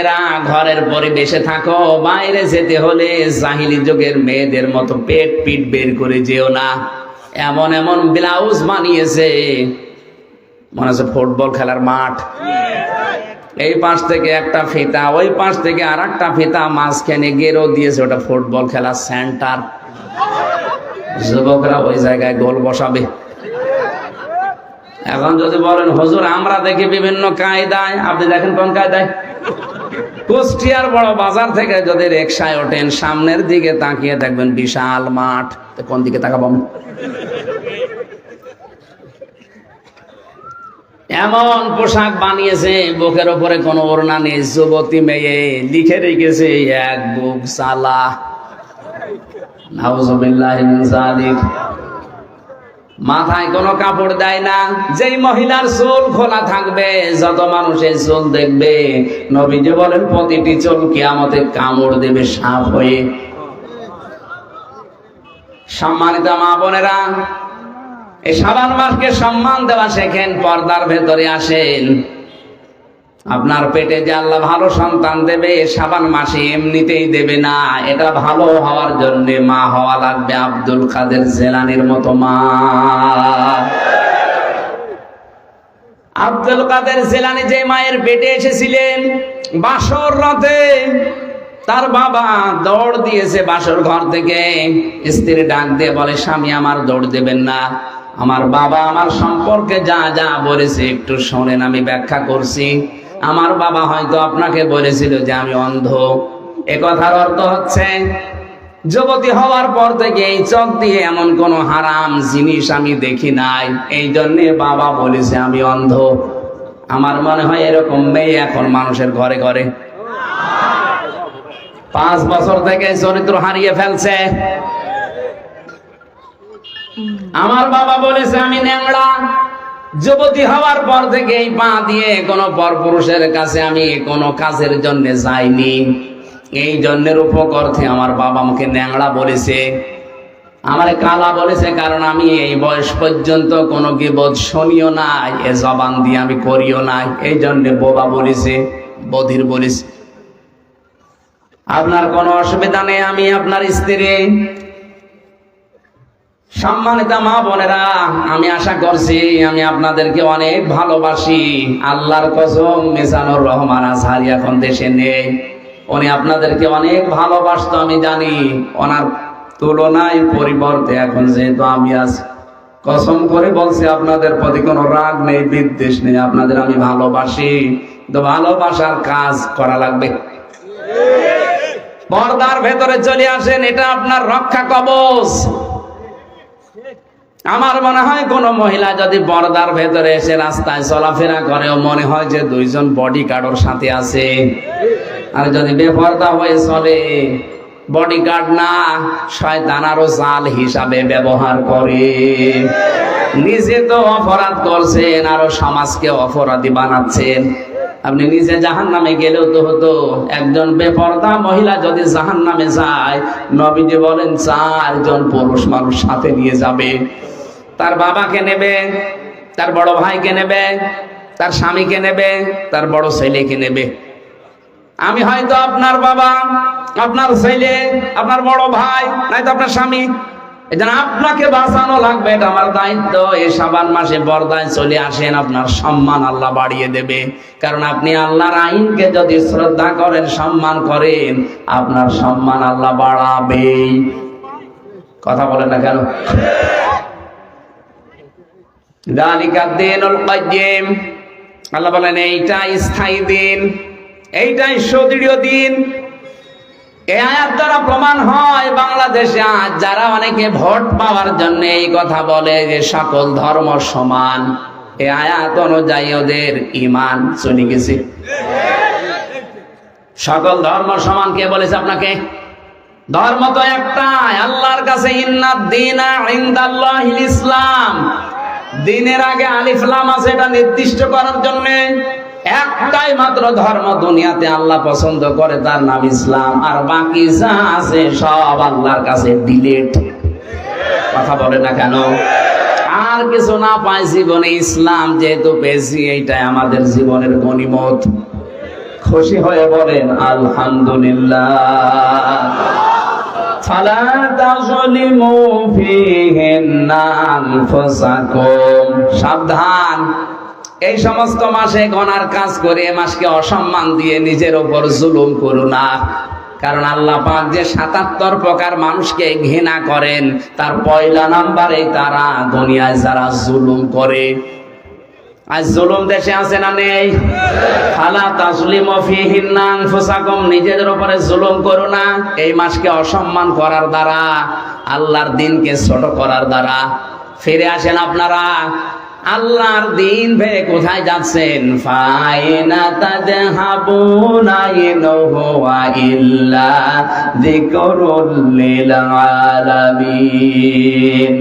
এরা ঘরের পরিবেশে থাকো, বাইরে যেতে হলে জাহিলি যুগের মেয়েদের মতো পেট পিট বের করে যেও না। এমন এমন ব্লাউজ বানিয়েছে, মনে হচ্ছে ফুটবল খেলার মাঠ। এই পাশ থেকে একটা ফিতা, ওই পাশ থেকে আর একটা ফিতা মাঝখানে গেরো দিয়েছে, ওটা ফুটবল খেলার সেন্টার। যুবকরা ওই জায়গায় গোল বসাবে। এখন যদি বলেন, হুজুর, আমরা দেখি বিভিন্ন কায়দায়। আপনি দেখেন কোন কায়দায়? কুষ্টিয়ার বড় বাজার থেকে যদি রিক্সায় ওঠেন, সামনের দিকে তাকিয়ে দেখবেন বিশাল মাঠ। কোন দিকে তাকাবো? এমন পোশাক বানিয়েছে, বুকের ওপরে কোনো ওড়না নেই, যুবতী মেয়ে লিখে রেখেছে, এক বুক সালা। নাউজুবিল্লাহি মাথায় কোনো কাপড় দেয় না। যেই মহিলার চুল খোলা থাকবে, যত মানুষের চুল দেখবে, নবীজি বলেন, প্রতিটি চুল কিয়ামতে কামড় দেবে সাপ হয়ে। সম্মানিত মা বোনেরা, এই সাবান মাসকে সম্মান দেওয়া শেখেন, পর্দার ভেতরে আসেন। আপনার পেটে যে আল্লাহ ভালো সন্তান দেবে, সাবান মাসে এমনিতেই দেবে না। এটা ভালো হওয়ার জন্য মা হওয়া লাগবে আব্দুল কাদের জেলানির মতো মা। আব্দুল কাদের জেলানি যে মায়ের পেটে এসেছিলেন বাসর রাতে, তার বাবা দৌড় দিয়েছে বাসর ঘর থেকে। স্ত্রী ডাক দিয়ে বলে, স্বামী, আমার দৌড় দেবেন না। আমার বাবা আমার সম্পর্কে যা যা বলেছে একটু শোনেন, আমি ব্যাখ্যা করছি। আমার বাবা হয়তো আপনাকে বলেছিল যে আমি অন্ধ। এ কথার অর্থ হচ্ছে, যুবতী হওয়ার পর থেকে এই চোখ দিয়ে এমন কোন হারাম জিনিস আমি দেখি নাই। এই জন্যে বাবা বলেছে, আমি অন্ধ। আমার মনে হয় এরকম মেয়ে এখন মানুষের ঘরে ঘরে। পাঁচ বছর থেকে চরিত্র হারিয়ে ফেলছে। আমার বাবা বলেছে, আমি ন্যাংড়া। যুবতী হওয়ার পর থেকে এই পা দিয়ে কোনো পরপুরুষের কাছে আমি কোনো কাজের জন্য যাইনি। এই জন্যের উপকর্থে আমার বাবা আমাকে ন্যাংড়া বলেছে। আমার কালা বলেছে, কারণ আমি এই বয়স পর্যন্ত কোনো গিবোধ শুনিও নাই, এ জবান দিয়ে আমি করিও নাই। এই জন্য বোবা বলেছে, বধির বলেছে। আপনার কোনো অসুবিধা নেই, আমি আপনার স্ত্রী। সম্মানিত মা বোনেরা, আমি আশা করছি আমি আপনাদেরকে অনেক ভালোবাসি। আল্লাহর কসম মিজানুর রহমান আজহারি এখন দেশে নেই। উনি আপনাদেরকে অনেক ভালোবাসতো, আমি জানি। ওনার তুলনায় পরিবর্তে এখন যেহেতু আমি আছি, কসম করে বলছি, আপনাদের প্রতি কোনো রাগ নেই, বিদ্বেষ নেই, আপনাদের আমি ভালোবাসি। তো ভালোবাসার কাজ করা লাগবে। পর্দার ভেতরে চলে আসেন, এটা আপনার রক্ষা কবচ। আমার মনে হয় কোন মহিলা যদি পর্দার ভেতরে এসে রাস্তায় চলাফেরা করেও মনে হয় যে দুইজন বডি গার্ডর সাথে আছে। আর যদি বেপর্দা হয়ে চলে বডি গার্ড না, শয়তান আরও জাল হিসাবে ব্যবহার করে। নিজে তো অপরাধ করছেন, আরও সমাজকে অপরাধী বানাচ্ছেন। আপনি নিজে জাহান নামে গেলেও তো হতো, একজন বেপর্দা মহিলা যদি জাহান নামে যায়, নবীজি বলেন, চারজন পুরুষ মানুষ সাথে নিয়ে যাবে। তার বাবাকে নেবে, তার বড় ভাইকে নেবে, তার স্বামীকে নেবে, তার বড় ছেলেকে নেবে। আমি হয়তো আপনার বাবা, আপনার ছেলে, আপনার বড় ভাই, নয়তো আপনার স্বামী আপনাকে বাঁচানো লাগবে, এটা আমার দায়িত্ব। এই সাবান মাসে বর্দায় চলে আসেন, আপনার সম্মান আল্লাহ বাড়িয়ে দেবে। কারণ আপনি আল্লাহর আইনকে যদি শ্রদ্ধা করেন, সম্মান করেন, আপনার সম্মান আল্লাহ বাড়াবে কথা বলেন না কেন? দালিকা দিনুল আল্লাহ বলেন এইটা স্থায়ী দিন, এইটাই সুদৃঢ় দিন। এই আয়াত দ্বারা প্রমাণ হয় বাংলাদেশে আজ যারা অনেকে ভোট পাওয়ার জন্য এই কথা বলে যে সকল ধর্ম সমান। এই আয়াত অনুযায়ী ওদের ইমান চলে গেছে। সকল ধর্ম সমান কে বলেছে আপনাকে? ধর্ম তো একটাই, আল্লাহর কাছে ইন্নাদ দিনা ইসলাম। দিনের আগে আলিফলাম আছে, এটা নির্দিষ্ট করার জন্য একটাই মাত্র ধর্ম দুনিয়াতে আল্লাহ পছন্দ করে, তার নাম ইসলাম। আর বাকি যা আছে সব আল্লাহর কাছে ডিলেট কথা বলে না কেন? আর কিছু না পাই জীবনে ইসলাম, যেহেতু পেয়েছি, এইটাই আমাদের জীবনের গণিমত। খুশি হয়ে বলেন, আলহামদুলিল্লাহ। সাবধান। এই সমস্ত মাসে গনার কাজ করে মাসকে অসম্মান দিয়ে নিজের ওপর জুলুম করো না। কারণ আল্লাহ পাক যে সাতাত্তর প্রকার মানুষকে ঘৃণা করেন, তার পয়লা নাম্বারে তারা দুনিয়ায় যারা জুলুম করে আজ জুলুম দেশে আছে না নেই? ফালা তাসলিম ফিহিন্না আনফুসাকুম, নিজেদের উপরে জুলুম করো না। এই মাসকে অসম্মান করার দ্বারা, আল্লাহর দিনকে ছোট করার দ্বারা। ফিরে আসেন আপনারা। আল্লাহর দিন ভেবে কোথায় যাচ্ছেন? ফাইনা তাজহাবুনা ইনহুয়া ইল্লা যিকরুল লিল আলামিন।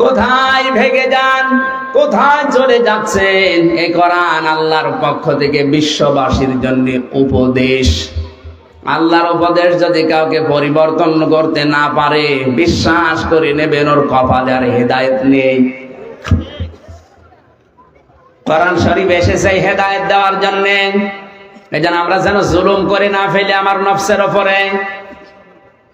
কোথায় ভেগে যান? কোথায় চলে যাচ্ছেন? এ কোরআন আল্লাহর পক্ষ থেকে বিশ্ববাসীর জন্য উপদেশ। আল্লাহর উপদেশ যদি কাউকে পরিবর্তন করতে না পারে, বিশ্বাস করে নেবেন, ওর কপালে আর হেদায়ত নেই। কোরআন শরীফ এসেছে হেদায়ত দেওয়ার জন্য। এই জন্য আমরা যেন জুলুম করে না ফেলে আমার নফসের ওপরে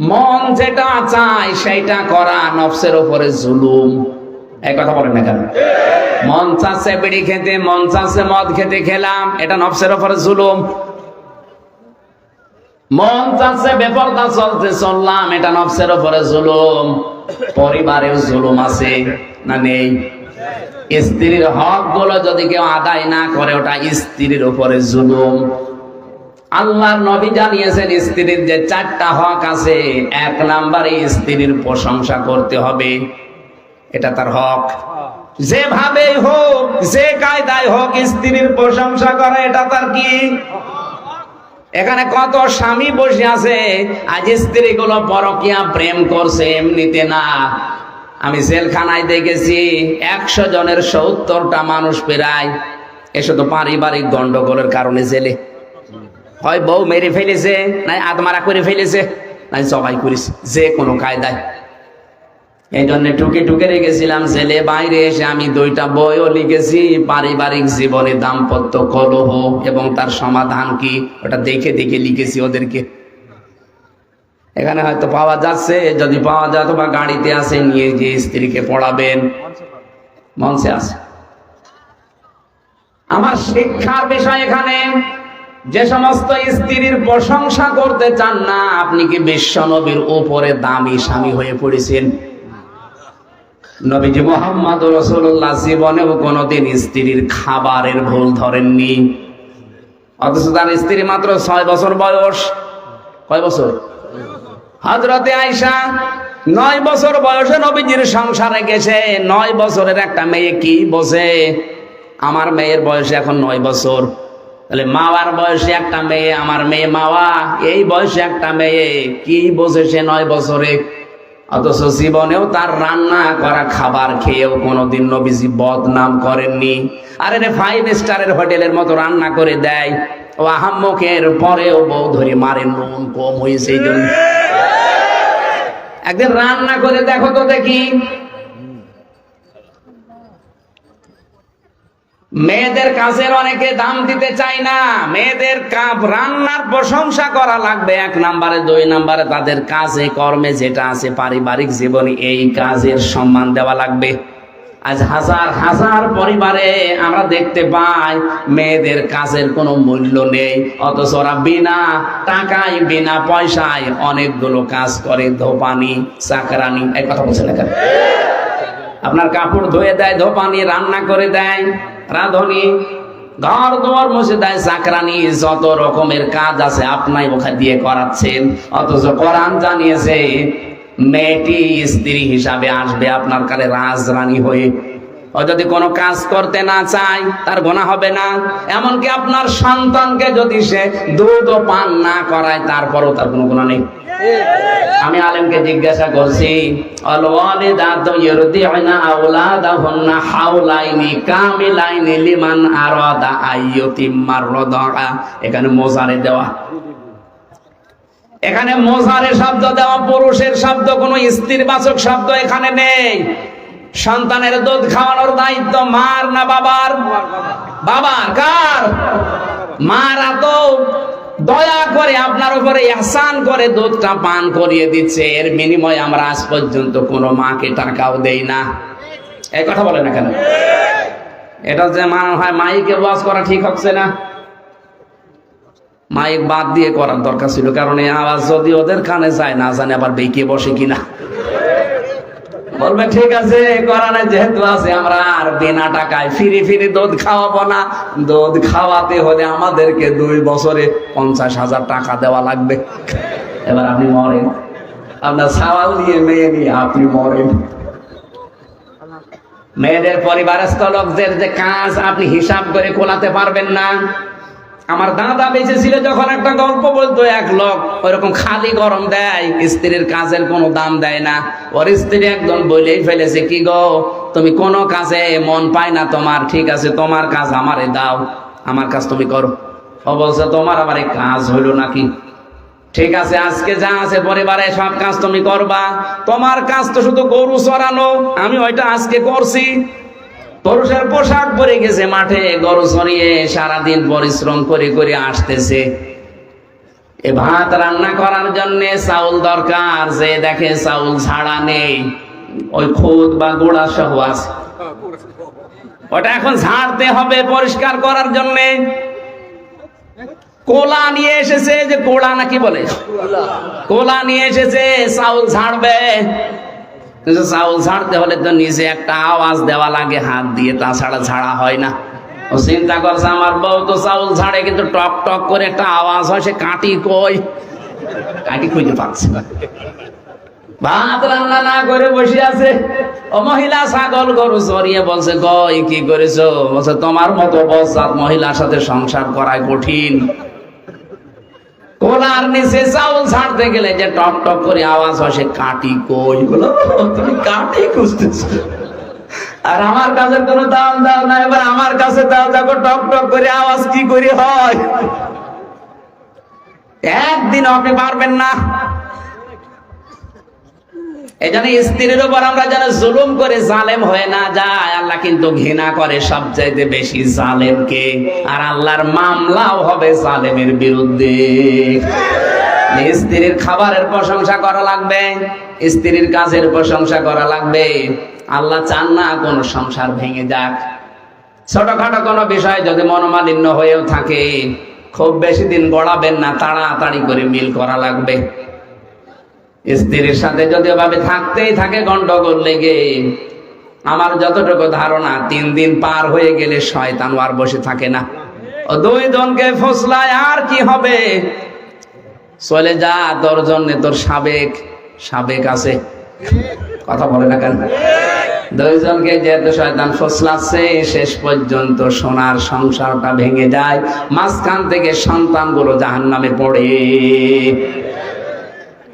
মন যেটা চায় সেইটা করা নফসের ওপরে জুলুম। এই কথা বলেন না কেন? মন চাচ্ছে বিড়ি খেতে, মন চাচ্ছে মদ খেতে খেলাম, এটা নফসের ওপরে জুলুম। মন চাচ্ছে বেপরদা চলতে চললাম, এটা নফসের ওপরে জুলুম। পরিবারেও জুলুম আছে না নেই? স্ত্রীর হকগুলো যদি কেউ আদায় না করে, ওটা স্ত্রীর উপরে জুলুম। আল্লাহর নবী জানিয়েছেন, স্ত্রীর যে চারটা হক আছে, এক নাম্বারে স্ত্রীর প্রশংসা করতে হবে। এটা তার হক। যেভাবেই হোক, যে কায়দায় হোক, স্ত্রীর প্রশংসা করা, এটা তার কি? এখানে কত স্বামী বসে আছে, আজ স্ত্রী গুলো পরকিয়া প্রেম করছে এমনিতে না। আমি জেলখানায় দেখেছি, একশো জনের সত্তরটা মানুষ প্রায় এসে তো পারিবারিক গন্ডগোলের কারণে জেলে। হয় বউ মেরে ফেলেছে, নাই আত্মারা করে ফেলেছে, নাই জবাই করেছে, যে কোনো কায়দায়। এই জন্য টুকে টুকে রেখেছিলাম, ছেলে বাইরে এসে আমি দুইটা বইও লিখেছি, পারিবারিক জীবনে দাম্পত্য কলহ এবং তার সমাধান কি, ওটা দেখে দেখে লিখেছি ওদেরকে। এখানে হয়তো পাওয়া যাচ্ছে, যদি পাওয়া যায় তো বা গাড়িতে আসে নিয়ে গিয়ে স্ত্রীকে পড়াবেন। মঞ্চে আছে। আমার শিক্ষার বিষয় এখানে, যে সমস্ত স্ত্রীর প্রশংসা করতে চান না, আপনি কি বিশ্ব নবীর উপরে দামি স্বামী হয়ে পড়েছেন? নবীজি মোহাম্মদ রসুল্লাহ জীবনেও কোনোদিন স্ত্রীর খাবারের ভুল ধরেননি। অথচ তার স্ত্রী মাত্র ছয় বছর বয়স। কয় বছর? হজরতে আয়সা নয় বছর বয়সে নবীজির সংসারে গেছে। নয় বছরের একটা মেয়ে কি বসে আমার মেয়ের বয়স এখন নয় বছর। তাহলে মাওয়ার বয়সে একটা মেয়ে, আমার মেয়ে মাওয়া, এই বয়সে একটা মেয়ে, কি বোঝে সে নয় বছরে? অথচ জীবনেও তার রান্না করা খাবার খেয়েও কোনোদিন নবীজি বদনাম করেননি। আরে রে ফাইভ স্টারের হোটেলের মতো রান্না করে দেয়। ও আহাম্মকের পরেও বউ ধরে মারে, নুন, কম হয়েছে একদিন রান্না করে দেখো তো দেখি মেয়েদের কাজের অনেকে দাম দিতে চায় না। মেয়েদের রান্নার প্রশংসা করা লাগবে এক নাম্বারে, দুই নাম্বারে তাদের কাজে, কর্মে যেটা আছে, পারিবারিক জীবনে এই কাজের সম্মান দেওয়া লাগবে। আজ হাজার হাজার পরিবারে আমরা দেখতে পাই মেয়েদের কাজের কোনো মূল্য নেই। অথচ ওরা বিনা টাকায়, বিনা পয়সায় অনেকগুলো কাজ করে, ধোপানি, চাকরানি, এই কথা বলছেন আপনার কাপড় ধুয়ে দেয়, ধোপানি, রান্না করে দেয়। রাঁধুনি, ঘর দোয়ার মুছে দেয় চাকরানি, যত রকমের কাজ আছে আপনাই ওখানে দিয়ে করাচ্ছেন। অথচ কোরআন জানিয়েছে, মেয়েটি স্ত্রী হিসাবে আসবে আপনার কালে রাজরানী হয়ে। ও যদি কোনো কাজ করতে না চায়, তার গোনা হবে না। এমনকি আপনার সন্তানকে যদি সে দুধ পান না করায়, তারপরও তার কোনো গুণা নেই। আমি আলেমকে জিজ্ঞাসা করছি অলওয়ালিদাতু ইরদিউনা আওলাদাহুন্না হাওলাইনি কামিলাইনি লিমান আরাদা আইয়ুতিম্মার রাদা এখানে মোজারে দেওয়া। এখানে মোজারে শব্দ দেওয়া, পুরুষের শব্দ, কোনো স্ত্রীবাচক শব্দ এখানে নেই। সন্তানের দুধ খাওয়ানোর দায়িত্ব মার না বাবার? বাবার, কার? মারা তো দয়া করে আপনার উপরে এহসান করে দুধটা পান করিয়ে দিচ্ছে। এর বিনিময়ে আমরা আজ পর্যন্ত কোনো মাকে টাকাও দেই না। এই কথা বলে না কেন? এটা যে মনে হয়, মাইকে ওয়াজ করা ঠিক হচ্ছে না। মাইক বাদ দিয়ে করার দরকার ছিল, কারণ এই আওয়াজ যদি ওদের কানে যায়, না জানে আবার বেঁকে বসে কিনা। বলবে, ঠিক আছে কোরআনে যেহেতু আছে, আমরা আর বিনা টাকায় ফিরি ফিরি দুধ খাওয়াবো না। দুধ খাওয়াতে হলে আমাদেরকে দুই বছরে পঞ্চাশ হাজার টাকা দেওয়া লাগবে। এবার আপনি মরেন। আপনার সাওয়াল নিয়ে মেয়ে নিয়ে আপনি মরেন। মেয়েদের পরিবারস্থ লোকদের যে কাজ আপনি হিসাব করে কোলাতে পারবেন না। আমার দাদা বেঁচে ছিল যখন একটা গল্প বলতো, এক লোক ওইরকম খালি গরম দেয়, স্ত্রীর কাজের কোনো দাম দেয় না। ওর স্ত্রী একদম বলেই ফেলেছে, কি গো, তুমি কোনো কাজে মন পায় না তোমার, ঠিক আছে, তোমার কাজ আমারে দাও, আমার কাজ তুমি করো। ও বলছে, তোমার আবার এই কাজ হইল নাকি? ঠিক আছে, আজকে যা আছে পরিবারে সব কাজ তুমি করবা, তোমার কাজ তো শুধু গরু চড়ানো, আমি ওইটা আজকে করছি। পুরুষের পোশাক পরে গেছে মাঠে, গরু সরিয়ে সারাদিন পরিশ্রম করে করে আসতেছে। এ ভাত রান্না করার জন্য চাউল দরকার, যে দেখে চাউল ছাড়া নেই। ওই খুদ বা গোড়া সহ আছে। ওটা এখন ঝাড়তে হবে পরিষ্কার করার জন্য। কোলা নিয়ে এসেছে যে, কোলা নাকি বলে? কোলা নিয়ে এসেছে, চাউল ঝাড়বে। কিন্তু চাউল ছাড়তে হলে তো নিজে একটা আওয়াজ দেওয়া লাগে, হাত দিয়ে, তাছাড়া ছাড়া হয় না। ও চিন্তা করছে, আমার বউ তো চাউল ছাড়ে কিন্তু টক টক করে একটা আওয়াজ হয়, সে কাটি কই? কাটি খুঁজে পাচ্ছে। ভাত রান্না না করে বসে আছে। ও মহিলা ছাগল গরু চড়িয়ে বলছে গই কি করেছ? বলছে, তোমার মতো বসাত মহিলার সাথে সংসার করায় কঠিন। কোলার নিচে চাউল ছাড়তে গেলে যে টপ টপ করে আওয়াজ আসে কাটি কই বলো? তুমি কাটি খুঁজতেছ। আর আমার কাছে কোনো দাম দাও না, এবার আমার কাছে দাও, দেখো টপ টপ করে আওয়াজ কি করে হয়। একদিন আপনি পারবেন না। এই জন্য স্ত্রীর উপর আমরা যেন জুলুম করে জালেম হয়ে না যায় আল্লাহ কিন্তু ঘৃণা করে সবচাইতে বেশি জালেমকে। আর আল্লাহর মামলাও হবে জালেমের বিরুদ্ধে। স্ত্রীর খাবারের প্রশংসা করা লাগবে, স্ত্রীর কাজের প্রশংসা করা লাগবে। আল্লাহ চান না কোন সংসার ভেঙে যাক। ছোটখাটো কোনো বিষয় যদি মনোমালিন্য হয়েও থাকে, খুব বেশি দিন গড়াবেন না, তাড়াতাড়ি করে মিল করা লাগবে। স্ত্রীর সাথে যদি ওভাবে থাকতেই থাকে গন্ডগোল লেগে, আমার যতটুকু ধারণা, তিন দিন পার হয়ে গেলে শয়তান আর বসে থাকে না। ও দুই জনকে ফসলায় আর কি হবে? চলে যা, তোর জন্য তোর সাবেক সাবেক আছে। কথা বলে না কেন? দুইজনকে যেহেতু শয়তান ফসলাচ্ছে, শেষ পর্যন্ত সোনার সংসারটা ভেঙে যায়, মাঝখান থেকে সন্তানগুলো জাহান নামে পড়ে।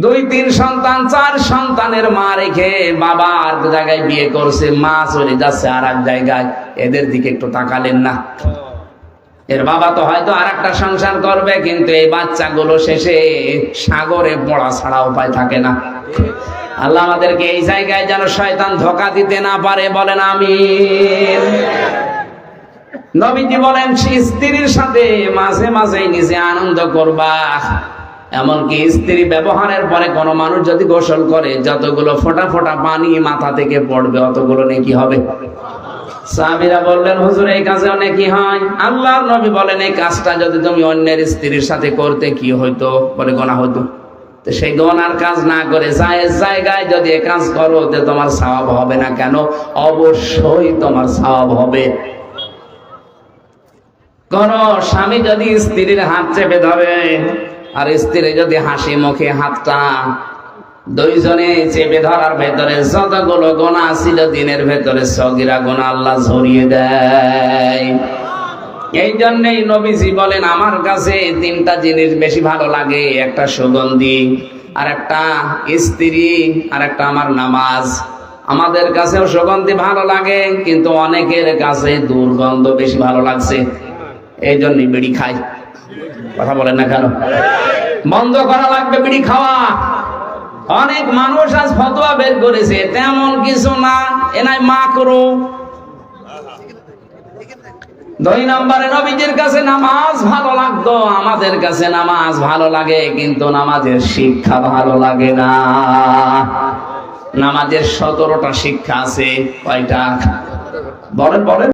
দুই, তিন সন্তান, চার সন্তানের মা রেখে বাবা আর জায়গায় বিয়ে করছে, মা চলে যাচ্ছে আর এক জায়গায়। এদের দিকে একটু তাকালেন না। এর বাবা তো হয়তো আর একটা সংসার করবে, কিন্তু এই বাচ্চাগুলো শেষে সাগরে পড়া ছাড়া উপায় থাকে না। আল্লাহ আমাদেরকে এই জায়গায় যেন শয়তান ধোকা দিতে না পারে, বলেন আমি নবীজি বলেন স্ত্রীর সাথে মাঝে মাঝে নিজে আনন্দ করবা। এমনকি স্ত্রী ব্যবহারের পরে কোন মানুষ যদি গোসল করে, যতগুলো ফোটা ফোটা পানি মাথা থেকে পড়বে, অতগুলো নাকি হবে। সাহাবীরা বললেন, হুজুর, এই কাজে অনেকই হয়? আল্লাহর নবী বলেন, এই কাজটা যদি তুমি অন্যের স্ত্রীর সাথে করতে, কি হইতো? বলে গোনা হতো তো সেই গনার কাজ না করে জায়েজ জায়গায় যদি এ কাজ করো, তো তোমার সওয়াব হবে না কেন? অবশ্যই তোমার সওয়াব হবে। কোন স্বামী যদি স্ত্রীর হাত চেপে ধরে আর স্ত্রী যদি হাসি মুখে হাতটা দুইজনে চেপে ধরার ভেতরে যতগুলো গোনা ছিল দিনের ভেতরে সগিরা গোনা আল্লাহ ঝরিয়ে দেয়। এই জন্যই নবীজি বলেন, আমার কাছে তিনটা জিনিস বেশি ভালো লাগে, একটা সুগন্ধি আর একটা স্ত্রী আর একটা আমার নামাজ। আমাদের কাছেও সুগন্ধি ভালো লাগে, কিন্তু অনেকের কাছে দুর্গন্ধ বেশি ভালো লাগছে। এই জন্যই বিড়ি খাই। কথা বলেন না কেন? বন্ধ করা লাগবে বিড়ি খাওয়া। অনেক মানুষ আজ ফতোয়া বের করেছে, তেমন কিছু না, এনাই মাকরু। দুই নম্বরে নবীজির কাছে নামাজ ভালো লাগতো, আমাদের কাছে নামাজ ভালো লাগে, কিন্তু নামাজের শিক্ষা ভালো লাগে না। নামাজের সতেরোটা শিক্ষা আছে, কয়টা? বলেন বলেন।